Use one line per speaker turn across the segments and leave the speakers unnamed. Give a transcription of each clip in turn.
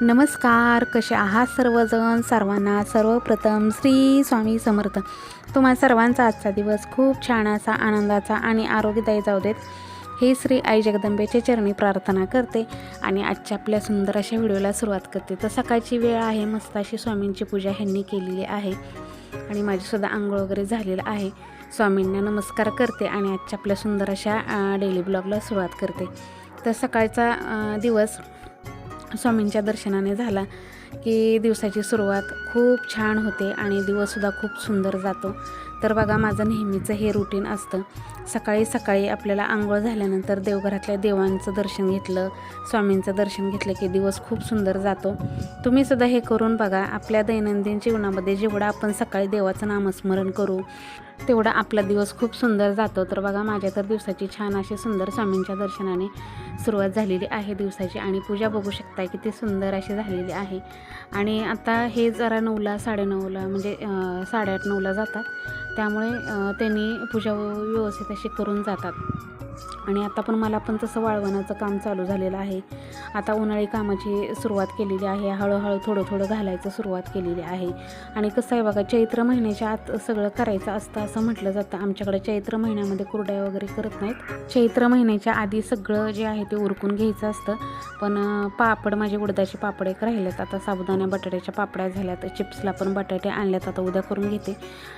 नमस्कार कसे आहात सर्वजण? सर्वांना सर्वप्रथम श्री स्वामी समर्थ. तुम्हा सर्वांचा आजचा दिवस खूप छान असा आनंदाचा आणि आरोग्यदायी जाऊ देत. हे श्री आई जगदंबेचे चरणी प्रार्थना करते आणि आजच्या आपल्या सुंदर अशा व्हिडिओला सुरुवात करते. तर सकाळची वेळ आहे मस्त अशी स्वामींची पूजा ह्यांनी केलेली आहे आणि माझीसुद्धा आंघोळ वगैरे झालेलं आहे. स्वामींना नमस्कार करते आणि आजच्या आपल्या सुंदर अशा डेली ब्लॉगला सुरुवात करते. तर सकाळचा दिवस स्वामींच्या दर्शनाने झाला की दिवसाची सुरुवात खूप छान होते आणि दिवससुद्धा खूप सुंदर जातो. तर बघा माझं नेहमीचं हे रुटीन असतं. सकाळी सकाळी आपल्याला आंघोळ झाल्यानंतर देवघरातल्या देवांचं दर्शन घेतलं स्वामींचं दर्शन घेतलं की दिवस खूप सुंदर जातो. तुम्हीसुद्धा हे करून बघा आपल्या दैनंदिन जीवनामध्ये जेवढं आपण सकाळी देवाचं नामस्मरण करू तेवढा आपला दिवस खूप सुंदर जातो. तर बघा माझ्या तर दिवसाची छान अशी सुंदर स्वामींच्या दर्शनाने सुरुवात झालेली आहे दिवसाची आणि पूजा बघू शकता किती सुंदर अशी झालेली आहे. आणि आता हे जरा नऊला साडेनऊला म्हणजे साडेआठ नऊला जातात. त्यामुळे त्यांनी पूजा व्यवस्थित अशी करून जातात. आणि आता पण मला पण तसं वाळवणाचं काम चालू झालेलं आहे. आता उन्हाळी कामाची सुरुवात केलेली आहे. हळूहळू थोडं थोडं घालायचं सुरुवात केलेली आहे. आणि कसं आहे बघा चैत्र महिन्याच्या आत सगळं करायचं असतं असं म्हटलं जातं. आमच्याकडे चैत्र महिन्यामध्ये कुरड्या वगैरे करत नाहीत. चैत्र महिन्याच्या आधी सगळं जे आहे ते उरकून घ्यायचं असतं. पण पापड माझे उडदाचे पापड एक राहिलेत. आता साबुदाण्या बटाट्याच्या पापड्या झाल्यात. चिप्सला पण बटाटे आणल्यात. आता उद्या करून घेते.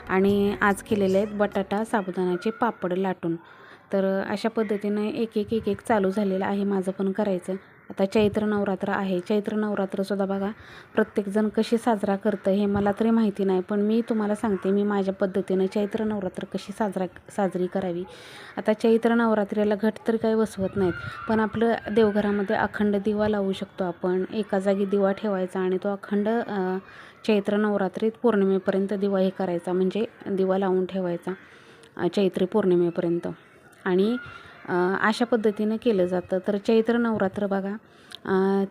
आणि आज केलेले आहेत बटाटा साबुदाण्याचे पापड लाटून. तर अशा पद्धतीनं एक एक एक एक चालू झालेलं आहे माझं पण करायचं. आता चैत्र नवरात्र आहे. चैत्र नवरात्रसुद्धा बघा प्रत्येकजण कशी साजरा करतं हे मला तरी माहिती नाही. पण मी तुम्हाला सांगते मी माझ्या पद्धतीनं चैत्र नवरात्र कशी साजरा साजरी करावी. आता चैत्र नवरात्रीला घट तर काही बसवत नाहीत. पण आपलं देवघरामध्ये अखंड दिवा लावू शकतो आपण. एका जागी दिवा ठेवायचा आणि तो अखंड चैत्र नवरात्रीत पौर्णिमेपर्यंत दिवा हे करायचा. म्हणजे दिवा लावून ठेवायचा चैत्री पौर्णिमेपर्यंत. आणि अशा पद्धतीनं केलं जातं. तर चैत्र नवरात्र बघा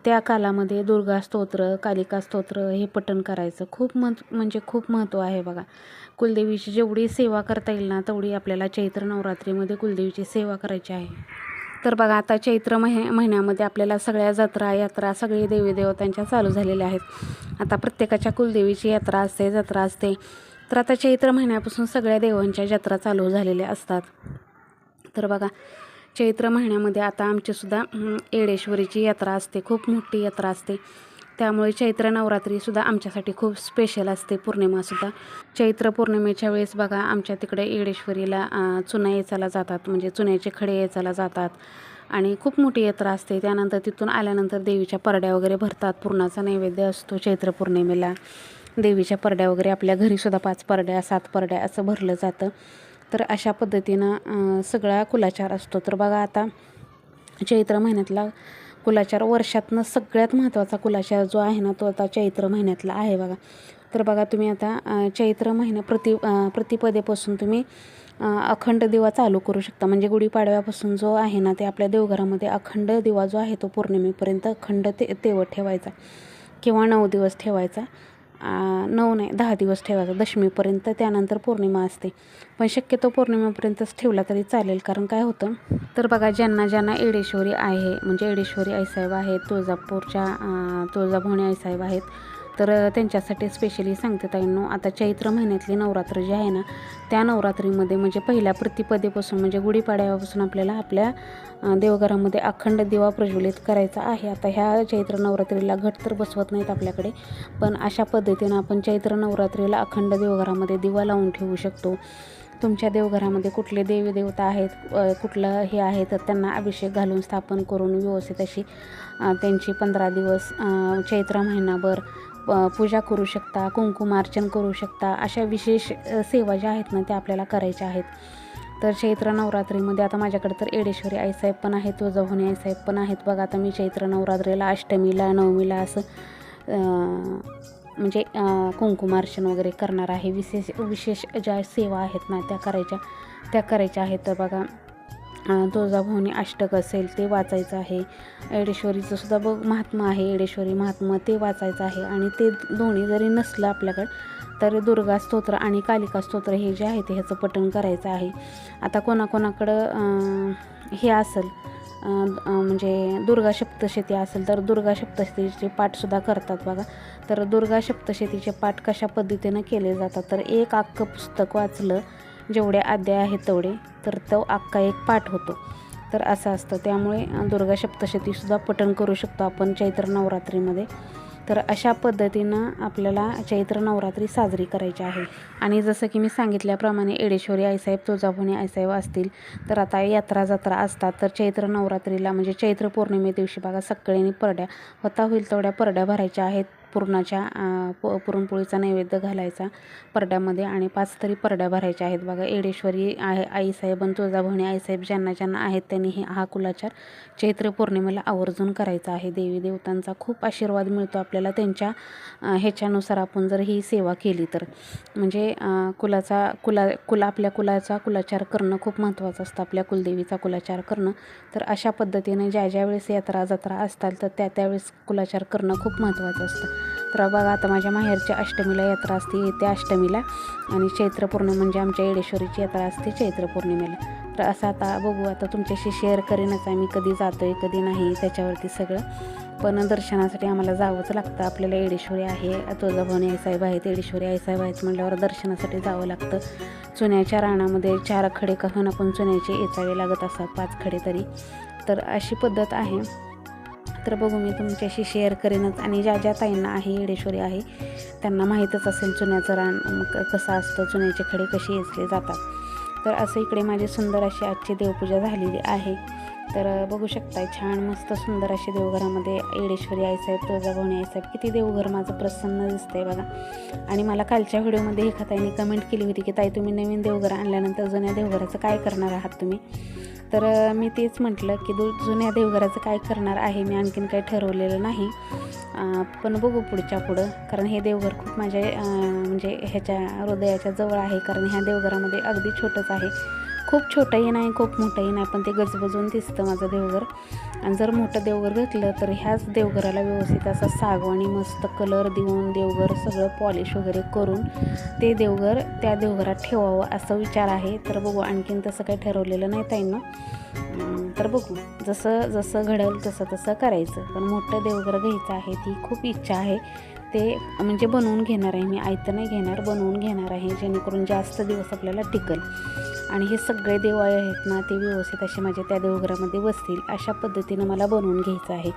त्या कालामध्ये दुर्गा स्तोत्र कालिका स्तोत्र हे पठण करायचं. खूप मह म्हणजे खूप महत्त्व आहे बघा. कुलदेवीची जेवढी सेवा करता येईल ना तेवढी आपल्याला चैत्र नवरात्रीमध्ये कुलदेवीची सेवा करायची आहे. तर बघा आता चैत्र महि महिन्यामध्ये आपल्याला सगळ्या जत्रा यात्रा सगळी देवी देवतांच्या चालू झालेल्या आहेत. आता प्रत्येकाच्या कुलदेवीची यात्रा असते जत्रा असते. तर आता चैत्र महिन्यापासून सगळ्या देवांच्या जत्रा चालू झालेल्या असतात. तर बघा चैत्र महिन्यामध्ये आता आमचीसुद्धा येडेश्वरीची यात्रा असते. खूप मोठी यात्रा असते. त्यामुळे चैत्र नवरात्रीसुद्धा आमच्यासाठी खूप स्पेशल असते पौर्णिमासुद्धा. चैत्र पौर्णिमेच्या वेळेस बघा आमच्या तिकडे येडेश्वरीला चुना येचाला जातात. म्हणजे चुन्याचे खडे येचाला जातात. आणि खूप मोठी यात्रा असते. त्यानंतर तिथून आल्यानंतर देवीच्या परड्या वगैरे भरतात. पूर्णाचा नैवेद्य असतो चैत्र पौर्णिमेला. देवीच्या परड्या वगैरे आपल्या घरीसुद्धा पाच परड्या सात परड्या असं भरलं जातं. तर अशा पद्धतीनं सगळा कुलाचार असतो. तर बघा आता चैत्र महिन्यातला कुलाचार वर्षातनं सगळ्यात महत्त्वाचा कुलाचार जो आहे ना तो आता चैत्र महिन्यातला आहे बघा. तर बघा तुम्ही आता चैत्र महिना प्रति प्रतिपदेपासून तुम्ही अखंड दिवा चालू करू शकता. म्हणजे गुढीपाडव्यापासून जो आहे ना ते आपल्या देवघरामध्ये अखंड दिवा जो आहे तो पौर्णिमेपर्यंत अखंड ते तेवत ठेवायचा. किंवा नऊ दिवस ठेवायचा. नऊ नाही दहा दिवस ठेवायचा दशमीपर्यंत त्यानंतर पौर्णिमा असते. पण शक्यतो पौर्णिमेपर्यंतच ठेवला तरी चालेल कारण काय होतं तर बघा ज्यांना ज्यांना एडेश्वरी आहे म्हणजे एडेश्वरी आईसाहेब आहेत तुळजापूरच्या आ, तुळजाभवानी आईसाहेब आहेत तर त्यांच्यासाठी स्पेशली सांगते ताईंनो आता चैत्र महिन्यातली नवरात्र जी आहे ना त्या नवरात्रीमध्ये म्हणजे पहिल्या प्रतिपदेपासून म्हणजे गुढीपाड्यापासून आपल्याला आपल्या देवघरामध्ये अखंड दिवा प्रज्वलित करायचा आहे. आता ह्या चैत्र नवरात्रीला घट तर बसवत नाहीत आपल्याकडे पण अशा पद्धतीनं आपण चैत्र नवरात्रीला अखंड देवघरामध्ये दिवा लावून ठेवू शकतो. तुमच्या देवघरामध्ये कुठले देवी देवता आहेत कुठलं हे आहे तर त्यांना अभिषेक घालून स्थापन करून व्यवस्थित अशी त्यांची पंधरा दिवस चैत्र महिनाभर पूजा करू शकता कुंकुमार्चन करू शकता अशा विशेष सेवा ज्या आहेत ना त्या आपल्याला करायच्या आहेत. तर चैत्र नवरात्रीमध्ये आता माझ्याकडे तर एडेश्वरी आईसाहेब पण आहेत तुळजाभवानी आईसाहेब पण आहेत. बघा आता मी चैत्र नवरात्रीला अष्टमीला नवमीला असं म्हणजे कुंकुमार्चन वगैरे करणार आहे. विशेष विशेष ज्या सेवा आहेत ना त्या करायच्या त्या करायच्या आहेत. तर बघा तुळजाभवानी अष्टक असेल ते वाचायचं आहे. एडेश्वरीचं सुद्धा बघ महात्मा आहे एडेश्वरी महात्मा ते वाचायचं आहे. आणि ते दोन्ही जरी नसलं आपल्याकडं तर दुर्गा स्तोत्र आणि कालिका स्तोत्र हे जे आहे ते ह्याचं पठण करायचं आहे. आता कोणाकोणाकडं हे असेल म्हणजे दुर्गा सप्तशती असेल तर दुर्गा सप्तशतीचे पाठसुद्धा करतात बघा. तर दुर्गा सप्तशतीचे पाठ कशा पद्धतीनं केले जातात? तर एक अख्खं पुस्तक वाचलं जेवढे अध्याय आहेत तेवढे. तर तो अख्खा एक पाठ होतो. तर असं असतं. त्यामुळे दुर्गा सप्तशतीसुद्धा पठण करू शकतो आपण चैत्र नवरात्रीमध्ये. तर अशा पद्धतीनं आपल्याला चैत्र नवरात्री साजरी करायची आहे. आणि जसं की मी सांगितल्याप्रमाणे एडेश्वरी आईसाहेब तुळजाभवानी आईसाहेब असतील तर आता यात्रा जत्रा असतात तर चैत्र नवरात्रीला म्हणजे चैत्र पौर्णिमे दिवशी बघा सकाळी परड्या होता होईल तेवढ्या परड्या भरायच्या आहेत. पुरणाच्या प पुरणपोळीचा नैवेद्य घालायचा परड्यामध्ये आणि पाच तरी परड्या भरायच्या आहेत. बघा एडेश्वरी आहे आईसाहेब आणि तुळजाभवानी आईसाहेब ज्यांना ज्यांना आहेत त्यांनी हे हा कुलाचार चैत्र पौर्णिमेला आवर्जून करायचा आहे. देवी देवतांचा खूप आशीर्वाद मिळतो आपल्याला त्यांच्या ह्याच्यानुसार आपण जर ही सेवा केली तर. म्हणजे कुलाचा कुला कुला आपल्या कुलाचा कुलाचार करणं खूप महत्त्वाचं असतं. आपल्या कुलदेवीचा कुलाचार करणं. तर अशा पद्धतीने ज्या ज्या वेळेस यात्रा जत्रा असतात तर त्या त्यावेळेस कुलाचार करणं खूप महत्त्वाचं असतं. तर बघा आता माझ्या माहेरच्या अष्टमीला यात्रा असते येत्या अष्टमीला. आणि चैत्र म्हणजे आमच्या येडेश्वरीची यात्रा असते चैत्र पौर्णिमेला तर असं आता बघू आता तुमच्याशी शेअर करेनच आम्ही कधी जातो आहे कधी नाही त्याच्यावरती सगळं. पण दर्शनासाठी आम्हाला जावंच लागतं आपल्याला येडेश्वरी आहे तुळजाभवानी आईसाहेब आहेत येडेश्वरी आईसाहेब आहेत म्हटल्यावर दर्शनासाठी जावं लागतं. चुन्याच्या रानामध्ये चार खडे कहन आपण चुन्याचे येचावे लागत असतात पाच खडे तरी. तर अशी पद्धत आहे. तर बघू मी तुमच्याशी शेअर करेनच. आणि ज्या ज्या ताईंना आहे येडेश्वरी आहे त्यांना माहीतच असेल चुन्याचं रान मग कसं असतं चुन्याचे खडे कसे येतले जातात. तर असं इकडे माझी सुंदर अशी आजची देवपूजा झालेली आहे. तर बघू शकताय छान मस्त सुंदर अशी देवघरामध्ये येडेश्वरी आईसाहेब तुळजाभवानी आईसाहेब किती देवघर माझं प्रसन्न दिसतंय बघा. आणि मला कालच्या व्हिडिओमध्ये एका ताईने कमेंट केली होती की ताई तुम्ही नवीन देवघर आणल्यानंतर जुन्या देवघराचं काय करणार आहात तुम्ही? तर मी तेच म्हटलं की दु जुन्या देवघराचं काय करणार आहे? मी आणखीन काही ठरवलेलं नाही. पण बघू पुढच्या पुढं. कारण हे देवघर खूप माझ्या म्हणजे ह्याच्या हृदयाच्या जवळ आहे. कारण ह्या देवघरामध्ये अगदी छोटंच आहे. खूप छोटंही नाही खूप मोठंही नाही पण ते गजबजून दिसतं माझं देवघर. आणि जर मोठं देवघर घेतलं तर ह्याच देवघराला व्यवस्थित असा सागवानी मस्त कलर देऊन देवघर सगळं पॉलिश वगैरे करून ते देवघर त्या देवघरात ठेवावं असा विचार आहे. तर बघू आणखीन तसं काही ठरवलेलं नाही ताईंना. तर बघू जसं जसं घडेल तसं तसं करायचं. पण मोठं देवघर घ्यायचं आहे ती खूप इच्छा आहे. ते म्हणजे बनवून घेणार आहे मी आयतं नाही घेणार बनवून घेणार आहे जेणेकरून जास्त दिवस आपल्याला टिकल. आणि हे सगळे देव आहेत ना ते व्यवस्थित असे माझ्या त्या देवघरामध्ये बसतील अशा पद्धतीनं मला बनवून घ्यायचं आहे.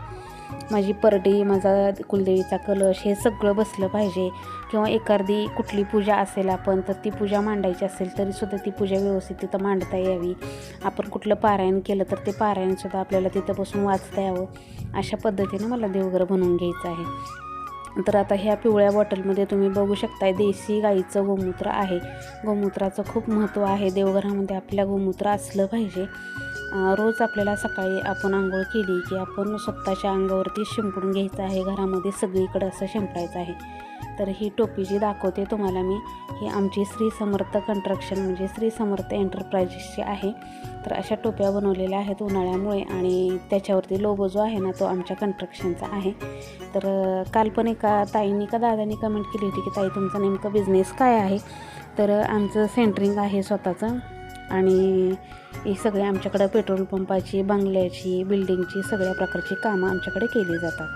माझी परडी माझा कुलदेवीचा कलश हे सगळं बसलं पाहिजे. किंवा एखादी कुठली पूजा असेल आपण तर ती पूजा मांडायची असेल तरीसुद्धा ती पूजा व्यवस्थित तिथं मांडता यावी. आपण कुठलं पारायण केलं तर ते पारायणसुद्धा आपल्याला तिथं बसून वाचता यावं. अशा पद्धतीनं मला देवघर बनवून घ्यायचं आहे. तर आता ह्या पिवळ्या बॉटलमध्ये तुम्ही बघू शकताय देशी गाईचं गोमूत्र आहे. गोमूत्राचं खूप महत्त्व आहे. देवघरामध्ये आपल्या गोमूत्र असलं पाहिजे. रोज आपल्याला सकाळी आपण आंघोळ केली की आपण स्वतःच्या अंगावरती शिंपडून घ्यायचं आहे. घरामध्ये सगळीकडं असं शिंपडायचं आहे. तर ही टोपी जी दाखवते तुम्हाला मी ही आमची श्री समर्थ कंट्रक्शन म्हणजे श्री समर्थ एंटरप्राइजेसची आहे. तर अशा टोप्या बनवलेल्या आहेत उन्हाळ्यामुळे आणि त्याच्यावरती लोगो जो आहे ना तो आमच्या कंट्रक्शनचा आहे. तर काल पण एका ताईंनी का दादानी कमेंट केली होती की ताई तुमचा नेमका बिझनेस काय आहे? तर आमचं सेंटरिंग आहे स्वतःचं आणि ही सगळी आमच्याकडं पेट्रोल पंपाची बंगल्याची बिल्डिंगची सगळ्या प्रकारची कामं आमच्याकडे केली जातात.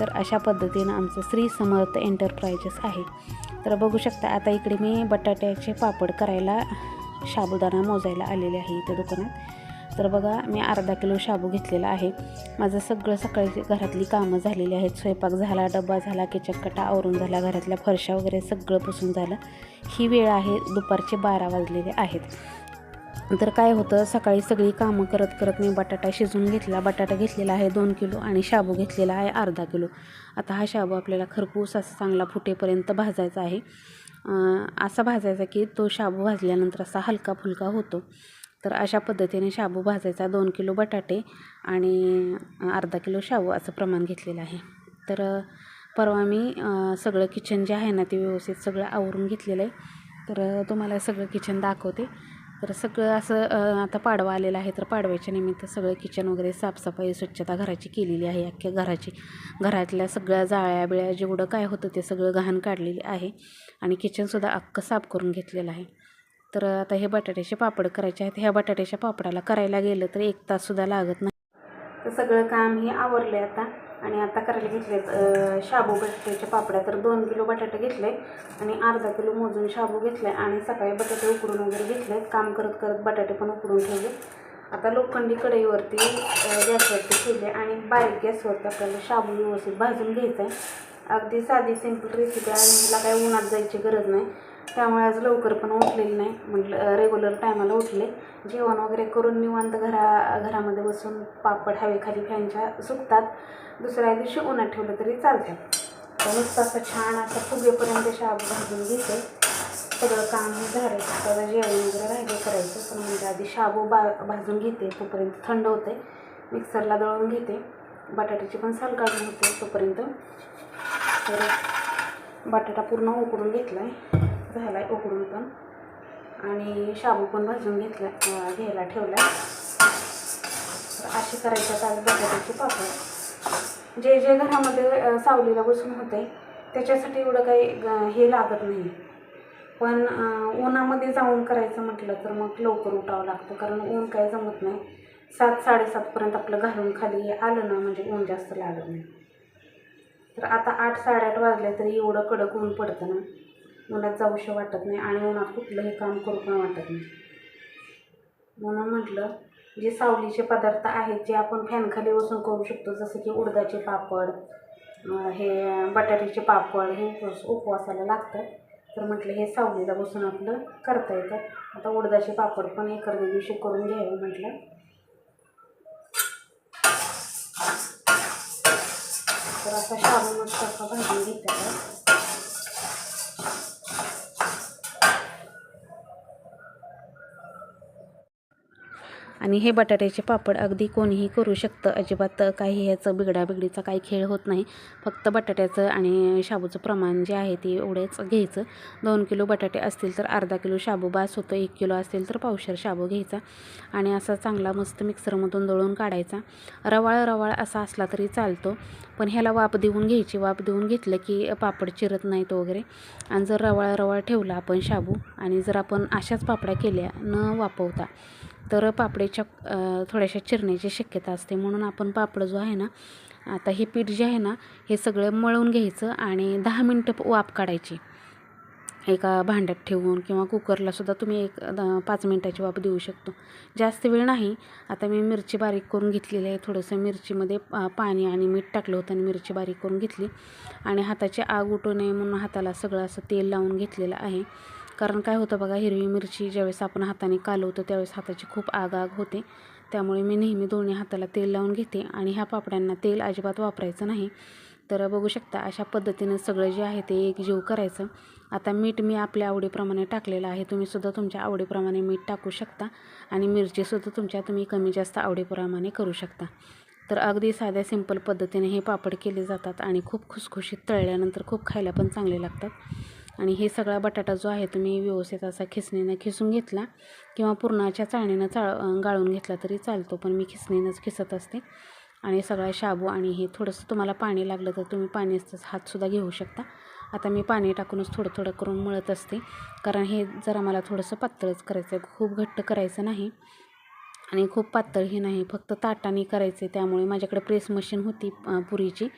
तर अशा पद्धतीनं आमचं श्री समर्थ एंटरप्राइजेस आहे. तर बघू शकता आता इकडे मी बटाट्याचे पापड करायला साबुदाणा मोजायला आलेले आहे इथे दुकानात. तर बघा मी अर्धा किलो शाबू घेतलेला आहे. माझं सगळं सकाळी घरातली कामं झालेली आहेत. स्वयंपाक झाला डब्बा झाला किचन कटा आवरून झाला घरातल्या फरशा वगैरे सगळं पुसून झालं. ही वेळ आहे दुपारचे बारा वाजलेले आहेत. तर काय होतं सकाळी सगळी कामं करत करत मी बटाटा शिजवून घेतला. बटाटा घेतलेला आहे दोन किलो आणि शाबू घेतलेला आहे अर्धा किलो. आता हा शाबू आपल्याला खरपूस असा चांगला फुटेपर्यंत भाजायचा आहे. असा भाजायचा की तो शाबू भाजल्यानंतर असा हलका फुलका होतो. तर अशा पद्धतीने शाबू भाजायचा दोन किलो बटाटे आणि अर्धा किलो शाबू असं प्रमाण घेतलेलं आहे. तर परवा मी सगळं किचन जे आहे ना ते व्यवस्थित सगळं आवरून घेतलेलं आहे. तर तुम्हाला सगळं किचन दाखवते. तर सगळं असं आता पाडवा आलेला आहे. तर पाडव्याच्या निमित्त सगळं किचन वगैरे साफसफाई स्वच्छता घराची केलेली आहे. अख्ख्या घराची घरातल्या सगळ्या जाळ्या बिळ्या जेवढं काय होतं ते सगळं घाण काढलेली आहे. आणि किचनसुद्धा अख्खं साफ करून घेतलेलं आहे. तर आता हे बटाट्याचे पापड करायचे आहेत. ह्या बटाट्याच्या पापडाला करायला गेलं तर एक ताससुद्धा लागत नाही. तर सगळं काम हे आवरलं आहे आता. आणि आता करायला घेतले शाबू बटाट्याच्या पापड्या. तर दोन किलो बटाटे घेतले आणि अर्धा किलो मोजून शाबू घेतले आणि सकाळी बटाटे उकडून वगैरे घेतले काम करत करत बटाटे पण उकडून ठेवले. आता लोखंडी कढईवरती गॅसवरती ठेवले आणि बारीक गॅसवरती आपल्याला शाबू व्यवस्थित भाजून घ्यायचं आहे. अगदी साधी सिंपल रेसिपी आहे मला ह्याला काही उन्हात जायची गरज नाही. त्यामुळे आज लवकर पण उठलेली नाही. म्हटलं रेग्युलर टायमाला उठले. जेवण वगैरे करून निवांत घरा घरामध्ये बसून पापड हवेखाली फॅनच्या सुकतात. दुसऱ्या दिवशी उन्हात ठेवलं तरी चालतात नुसतं असं छान असं फुगेपर्यंत शाबू भाजून घेते. सगळं काम हे झालं सगळं जेवण वगैरे राहिले करायचं. पण म्हणजे आधी शाबू बा भाजून घेते. तोपर्यंत थंड होते मिक्सरला दळून घेते. बटाट्याची पण साल काढून होते तोपर्यंत. तर बटाटा पूर्ण उकडून घेतला आहे झाला आहे उकडून पण. आणि शाबू पण भाजून घेतला घ्यायला ठेवला तर करायचं आज बटाट्याची पापड. जे जे घरामध्ये सावलीला बसून होते त्याच्यासाठी एवढं काही ग- हे लागत नाही पण उन्हामध्ये जाऊन करायचं म्हटलं तर मग लवकर उठावं लागतं कारण ऊन काही जमत नाही. सात साडेसातपर्यंत आपलं घालून खाली आलं ना म्हणजे ऊन जास्त लागत नाही. तर आता आठ साडेआठ वाजले तरी एवढं कडक ऊन पडतं ना. उन्हात जाऊशी वाटत नाही आणि उन्हात कुठलंही काम करू पण वाटत नाही. म्हणून म्हटलं जे सावलीचे पदार्थ आहेत जे आपण फॅनखाली बसून करू शकतो जसं की उडदाचे पापड हे बटाट्याचे पापड हे उपवासाला लागतं. तर म्हटलं हे सावलीला बसून आपलं करता येतात आता उडदाचे पापड पण एखाद्या दिवशी करून घ्यावे म्हटलं. तर असा शाबू मस्त भाजून घेतात आणि हे बटाट्याचे पापड अगदी कोणीही करू शकतं. अजिबात काही ह्याचं बिगडाबिगडीचा काही खेळ होत नाही. फक्त बटाट्याचं आणि शाबूचं प्रमाण जे आहे ते एवढंच घ्यायचं. दोन किलो बटाटे असतील तर अर्धा किलो शाबू बास होतो एक किलो असेल तर पावशर शाबू घ्यायचा. आणि असा चांगला मस्त मिक्सरमधून दळून काढायचा. रवाळ रवाळ असा असला तरी चालतो. पण ह्याला वाफ देऊन घ्यायची. वाफ देऊन घेतलं की पापड चिरत नाहीत वगैरे. आणि जर रवाळ रवाळ ठेवला आपण शाबू आणि जर आपण अशाच पापड्या केल्या न वापवता तर पापडीच्या थोड्याशा चिरण्याची शक्यता असते. म्हणून आपण पापड जो आहे ना आता हे पीठ जे आहे ना हे सगळं मळून घ्यायचं आणि दहा मिनटं वाफ काढायची. एका भांड्यात ठेवून किंवा कुकरलासुद्धा तुम्ही एक द- पाच मिनटाची वाफ देऊ शकतो. जास्त वेळ नाही. आता मी मिरची बारीक करून घेतलेली आहे. थोडंसं मिरचीमध्ये पाणी आणि मीठ टाकलं होतं आणि मिरची बारीक करून घेतली. आणि हाताची आग उठू नये म्हणून हाताला सगळं असं तेल लावून घेतलेलं आहे. कारण काय होतं बघा हिरवी मिरची ज्यावेळेस आपण हाताने कालवतो त्यावेळेस हाताची खूप आग आग होते. त्यामुळे मी नेहमी दोन्ही हाताला तेल लावून घेते आणि ह्या पापड्यांना तेल अजिबात वापरायचं नाही. तर बघू शकता अशा पद्धतीनं सगळं जे आहे ते एक जीव करायचं. आता मीठ मी आपल्या आवडीप्रमाणे टाकलेलं आहे. तुम्हीसुद्धा तुमच्या आवडीप्रमाणे मीठ टाकू शकता आणि मिरचीसुद्धा तुमच्या तुम्ही कमी जास्त आवडीप्रमाणे करू शकता. तर अगदी साध्या सिंपल पद्धतीने हे पापड केले जातात आणि खूप खुसखुशीत तळल्यानंतर खूप खायला पण चांगले लागतात. आणि हे सगळा बटाटा जो आहे तुम्ही व्यवस्थित असा खिसणीनं खिसून घेतला किंवा पुरणाच्या चाळणीनं चाळ गाळून घेतला तरी चालतो पण मी खिसणीनंच खिसत असते. आणि सगळा शाबू आणि हे थोडंसं तुम्हाला पाणी लागलं तर तुम्ही पाण्याचाच हातसुद्धा घेऊ शकता. आता मी पाणी टाकूनच थोडं थोडं करून मळत असते कारण हे जरा मला थोडंसं पातळच करायचं आहे खूप घट्ट करायचं नाही आणि खूप पातळही नाही फक्त ताटाने करायचे त्यामुळे माझ्याकडे प्रेस मशीन होती पुरीची.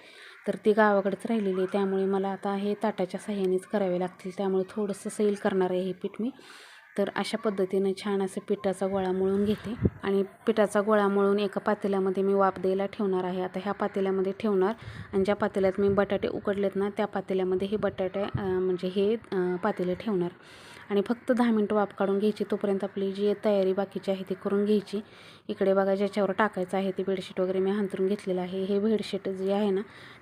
तर ती गावाकडेच राहिलेली आहे. त्यामुळे मला आता हे ताटाच्या साह्यानेच करावे लागतील. त्यामुळे थोडंसं सैल करणार आहे हे पीठ मी. तर अशा पद्धतीने छान असं पिठाचा गोळा मळून घेते. आणि पिठाचा गोळा मळून एका पातेल्यामध्ये मी वाफ द्यायला ठेवणार आहे. आता ह्या पातेल्यामध्ये ठेवणार आणि ज्या पातेल्यात मी बटाटे उकडलेत ना त्या पातेल्यामध्ये हे बटाटे म्हणजे हे पातेले ठेवणार. आणि फक्त दहा मिनटं वाफ काढून घ्यायची. तोपर्यंत आपली जी तयारी बाकीची आहे ती करून घ्यायची. इकडे बघा ज्याच्यावर टाकायचं आहे ते बेडशीट वगैरे मी हांतरून घेतलेलं आहे. हे बेडशीट जे आहे ना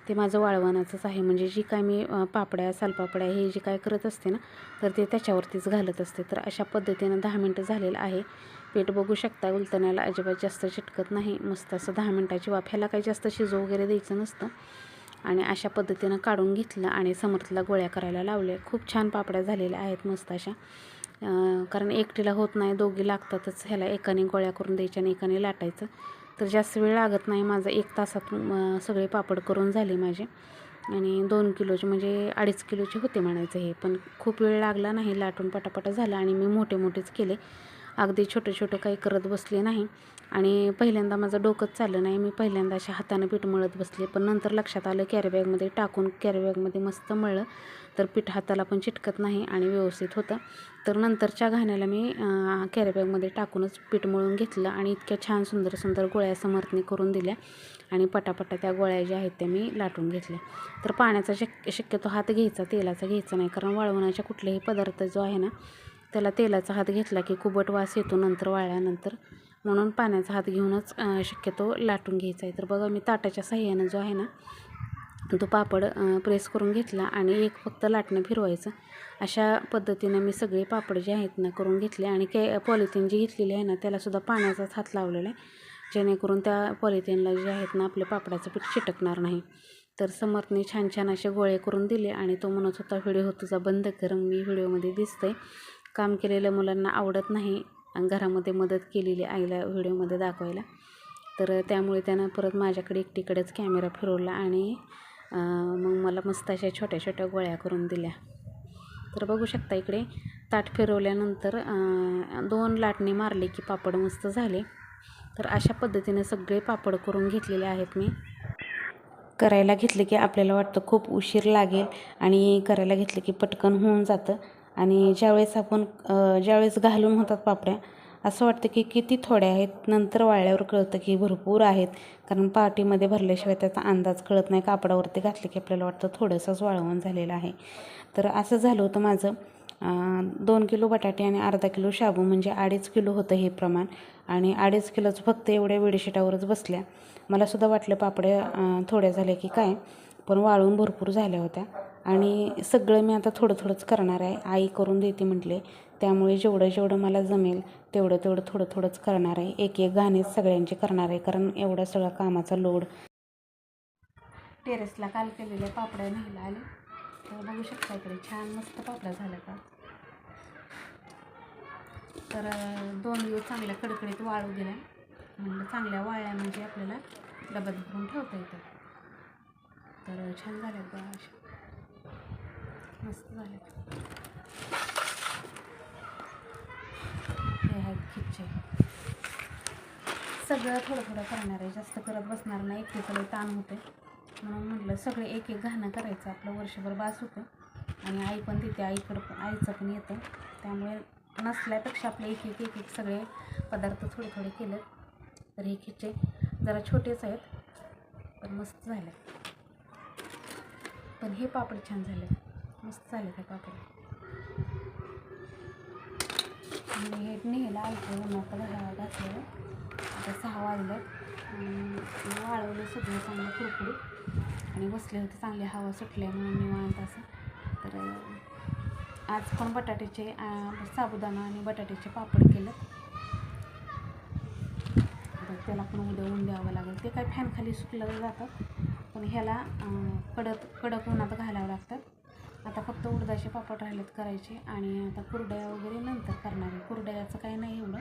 ते माझं वाळवणाचंच आहे. म्हणजे जी काय मी पापड्या सालपापड्या हे जे काय करत असते ना तर ते त्याच्यावरतीच घालत असते. तर अशा पद्धतीनं दहा मिनटं झालेलं आहे. पीठ बघू शकता उलतण्याला अजिबात जास्त चिटकत नाही. मस्त असं दहा मिनटाची वाफ. ह्याला काही जास्त शिजू वगैरे द्यायचं नसतं. आणि अशा पद्धतीनं काढून घेतलं आणि समर्थला गोळ्या करायला लावल्या. खूप छान पापड्या झालेल्या आहेत मस्त अशा. कारण एकटीला होत नाही दोघी लागतातच. ह्याला एकाने गोळ्या करून द्यायच्या आणि एकाने लाटायचं. तर जास्त वेळ लागत नाही. माझं एक तासात सगळे पापड करून झाले माझे. आणि दोन किलोचे म्हणजे अडीच किलोचे होते म्हणायचं हे. पण खूप वेळ लागला नाही. लाटून पटापटा झाला आणि मी मोठे मोठेच केले. अगदी छोटं छोटं काही करत बसले नाही. आणि पहिल्यांदा माझं डोकंच चाललं नाही. मी पहिल्यांदा अशा हातानं पीठ मळत बसले. पण नंतर लक्षात आलं कॅरीबॅगमध्ये टाकून कॅरीबॅगमध्ये मस्त मळलं. तर पीठ हाताला पण चिटकत नाही आणि व्यवस्थित होतं. तर नंतरच्या घाण्याला मी कॅरीबॅगमध्ये टाकूनच पीठ मळून घेतलं आणि इतक्या छान सुंदर सुंदर गोळ्या समर्थने करून दिल्या. आणि पटापटा त्या गोळ्या ज्या आहेत त्या मी लाटून घेतल्या. तर पाण्याचा शक्य शक्यतो हात घ्यायचा तेलाचा घ्यायचा नाही. कारण वाळवण्याच्या कुठलेही पदार्थ जो आहे ना त्याला तेलाचा हात घेतला की कुबट वास येतो नंतर वाळल्यानंतर. म्हणून पाण्याचा हात घेऊनच शक्यतो लाटून घ्यायचा आहे. तर बघा मी ताटाच्या साह्यानं जो आहे ना तो पापड प्रेस करून घेतला आणि एक फक्त लाटणं फिरवायचं. अशा पद्धतीनं मी सगळे पापड जे आहेत ना करून घेतले आणि के पॉलिथिन जी घेतलेली आहे ना त्यालासुद्धा पाण्याचाच हात लावलेला आहे. जेणेकरून त्या पॉलिथिनला जे आहेत ना आपल्या पापडाचं पीठ चिटकणार नाही. तर समर्थने छान छान असे गोळे करून दिले आणि तो म्हणत होता व्हिडिओ तुझा बंद कर मी व्हिडिओमध्ये दिसतंय. काम केलेलं मुलांना आवडत नाही आणि घरामध्ये मदत केलेली आईला व्हिडिओमध्ये दाखवायला. तर त्यामुळे त्यानं परत माझ्याकडे एकटीकडेच कॅमेरा फिरवला आणि मग मला मस्त अशा छोट्या छोट्या गोळ्या करून दिल्या. तर बघू शकता इकडे ताट फिरवल्यानंतर दोन लाटणे मारले की पापड मस्त झाले. तर अशा पद्धतीने सगळे पापड करून घेतलेले आहेत मी. करायला घेतले की आपल्याला वाटतं खूप उशीर लागेल आणि करायला घेतलं की पटकन होऊन जातं. आणि ज्यावेळेस आपण ज्यावेळेस घालून होतात पापड्या असं वाटतं की किती थोड्या आहेत नंतर वाळल्यावर कळतं की भरपूर आहेत. कारण पार्टीमध्ये भरल्याशिवाय त्याचा अंदाज कळत नाही. कापडावरती घातलं की आपल्याला वाटतं थोडंसंच वाळवण झालेलं आहे. तर असं झालं होतं माझं. दोन किलो बटाटे आणि अर्धा किलो शाबू म्हणजे अडीच किलो होतं हे प्रमाण. आणि अडीच किलोच फक्त एवढ्या बेडशीटावरच बसल्या. मलासुद्धा वाटलं पापड्या थोड्या झाल्या की काय? पण वाळून भरपूर झाल्या होत्या. आणि सगळं मी आता थोडं थोडंच करणार आहे. आई करून देते म्हटले. त्यामुळे जेवढं जेवढं मला जमेल तेवढं तेवढं थोडं थोडंच करणार आहे. एक एक गाणेच सगळ्यांचे करणार आहे. कारण एवढा सगळा कामाचा लोड. टेरेसला काल केलेल्या पापड्या न्यायला आले. तर बघू शकता इकडे छान मस्त पापड्या झाल्या का? तर दोन दिवस चांगल्या कडकडीत वाळू दिल्या. म्हणलं चांगल्या वाळ्या म्हणजे आपल्याला डब्यात भरून ठेवता येतं. तर छान झाल्या बघा अशा. मस्त झाल्या हे आहेत खिच्चे. सगळं थोडं थोडं करणार आहे. जास्त करत बसणार नाही. एकटीकडे ताण होते म्हणून म्हटलं सगळे एक एक घाणं करायचं. आपलं वर्षभर बास होतं. आणि आई पण तिथे आईकडं पण आईचं पण येतं. त्यामुळे नसल्यापेक्षा आपले एक एक एक एक सगळे पदार्थ थोडे थोडे केले. तर हे खिचे जरा छोटेच आहेत. पण मस्त झाले. पण हे पापड छान झाले. मस्त झाले ते पापड. आणि हे नेहला ऐकलं उन्हाकडे घातलं आता सहा वाजल्यात वाळवलं सगळं चांगलं कुरकुरीत. आणि बसले होते चांगली हवा सुटल्या म्हणून निवांत असं. तर आज पण बटाट्याचे साबुदाणा आणि बटाट्याचे पापड केलं तर त्याला पण उद्या ऊन द्यावं लागेल. ते काय फॅनखाली सुकलं जातं. पण ह्याला कडक कडक उन्हात घालावं लागतात. आता फक्त उडदाचे पापड राहिलेत करायचे आणि आता कुरड्या वगैरे नंतर करणार आहे. कुरड्याचं काही नाही एवढं.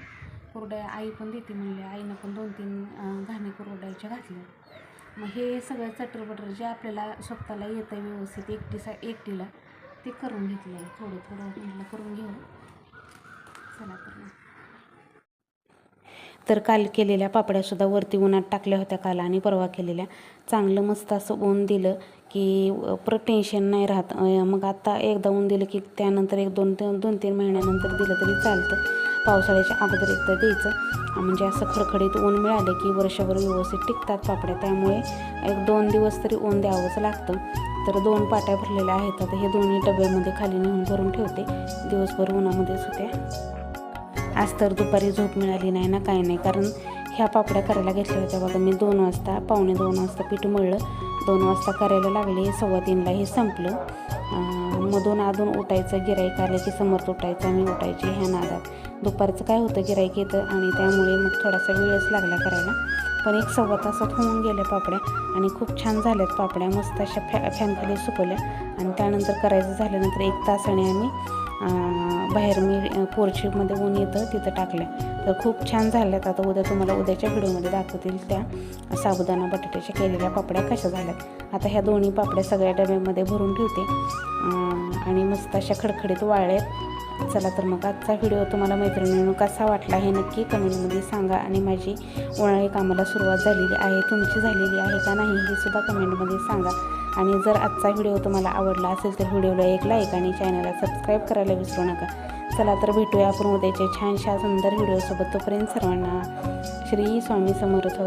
कुरड्या आई पण देते म्हणले. आईनं पण दोन तीन घाणे कुरड्याच्या घातल्या मग हे सगळं चटरबटर जे आपल्याला स्वतःला येतं आहे व्यवस्थित एकटीसा एकटीला ते करून घेतलं आहे थोडं थोडं म्हटलं करून घेऊ चला तर मग. तर काल केलेल्या पापड्यासुद्धा वरती उन्हात टाकल्या होत्या काल आणि परवा केलेल्या. चांगलं मस्त असं ऊन दिलं की प्र परत टेन्शन नाही राहत. मग आत्ता एकदा ऊन दिलं की त्यानंतर एक दोन दोन दोन तीन महिन्यानंतर दिलं तरी चालतं. पावसाळ्याच्या अगोदर एकदा द्यायचं. म्हणजे असं खडखडीत ऊन मिळालं की वर्षभर व्यवस्थित टिकतात पापड्या. त्यामुळे एक दोन दिवस तरी ऊन द्यावंच लागतं. तर दोन पाट्या भरलेल्या आहेत. आता हे दोन्ही डब्यामध्ये खाली नेऊन भरून ठेवते. दिवसभर उन्हामध्येच होत्या आज तर दुपारी झोप मिळाली नाही ना काही नाही. कारण ह्या पापड्या करायला घेतल्या होत्या बघा. मी दोन वाजता पावणे दोन वाजता पीठ मळलं. दोन वाजता करायला लागले सव्वा तीनला हे संपलं. मधून आधून उठायचं गिराईक आलं की समर्थ उठायचं मी उठायची ह्या नादात. दुपारचं काय होतं गिराईक येतं आणि त्यामुळे मग थोडासा वेळच लागला करायला. पण एक सव्वा तासात होऊन गेल्या पापड्या आणि खूप छान झाल्यात पापड्या. मस्त अशा फॅ फॅनखाली सुकवल्या. आणि त्यानंतर करायचं झाल्यानंतर एक तासाने आम्ही बाहेर मी पोर्चमध्ये ऊन येतं तिथं टाकल्या. तर खूप छान झाल्यात. आता उद्या तुम्हाला उद्याच्या व्हिडिओमध्ये दाखवतील त्या साबुदाणा बटाट्याच्या केलेल्या पापड्या कशा झाल्यात. आता ह्या दोन्ही पापड्या सगळ्या डब्यामध्ये भरून ठेवते. आणि मस्त अशा खडखडीत वाळल्यात चला तर मग आजचा व्हिडिओ तुम्हाला मैत्रिणीनं कसा वाटला हे नक्की कमेंटमध्ये सांगा. आणि माझी उन्हाळी कामाला सुरुवात झालेली आहे तुमची झालेली आहे का नाही हे सुद्धा कमेंटमध्ये सांगा. आणि जर आजचा व्हिडिओ तुम्हाला आवडला असेल तर व्हिडिओला एक लाईक आणि चॅनलला सबस्क्राईब करायला विसरू नका. चला तर भेटूया आपण उद्याच्या छानशा सुंदर व्हिडिओसोबत. तोपर्यंत सर्वांना श्री स्वामी समर्थ.